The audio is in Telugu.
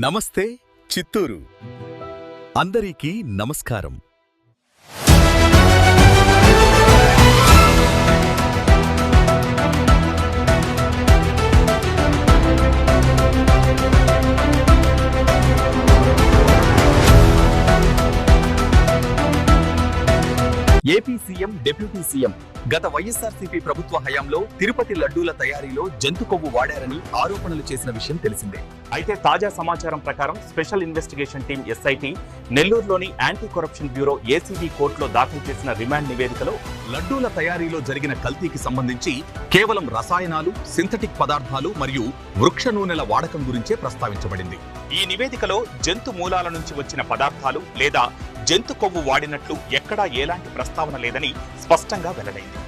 నమస్తే చిత్తూరు. అందరికీ నమస్కారం. ఏపీ సీఎం డిప్యూటీ సీఎం గత వైఎస్ఆర్సీపీ ప్రభుత్వ హయాంలో తిరుపతి లడ్డూల తయారీలో జంతు కొవ్వు వాడారని ఆరోపణలు చేసిన విషయం తెలిసిందే. అయితే తాజా సమాచారం ప్రకారం స్పెషల్ ఇన్వెస్టిగేషన్ టీం ఎస్ఐటి నెల్లూరులోని యాంటీ కరప్షన్ బ్యూరో ఏసీబీ కోర్టులో దాఖలు చేసిన రిమాండ్ నివేదికలో లడ్డూల తయారీలో జరిగిన కల్తీకి సంబంధించి కేవలం రసాయనాలు సింథటిక్ పదార్థాలు మరియు వృక్ష నూనెల వాడకం గురించే ప్రస్తావించబడింది. ఈ నివేదికలో జంతు మూలాల నుంచి వచ్చిన పదార్థాలు లేదా జంతు కొవ్వు వాడినట్లు ఎక్కడా ఎలాంటి ప్రస్తావన లేదని స్పష్టంగా వెల్లడైంది.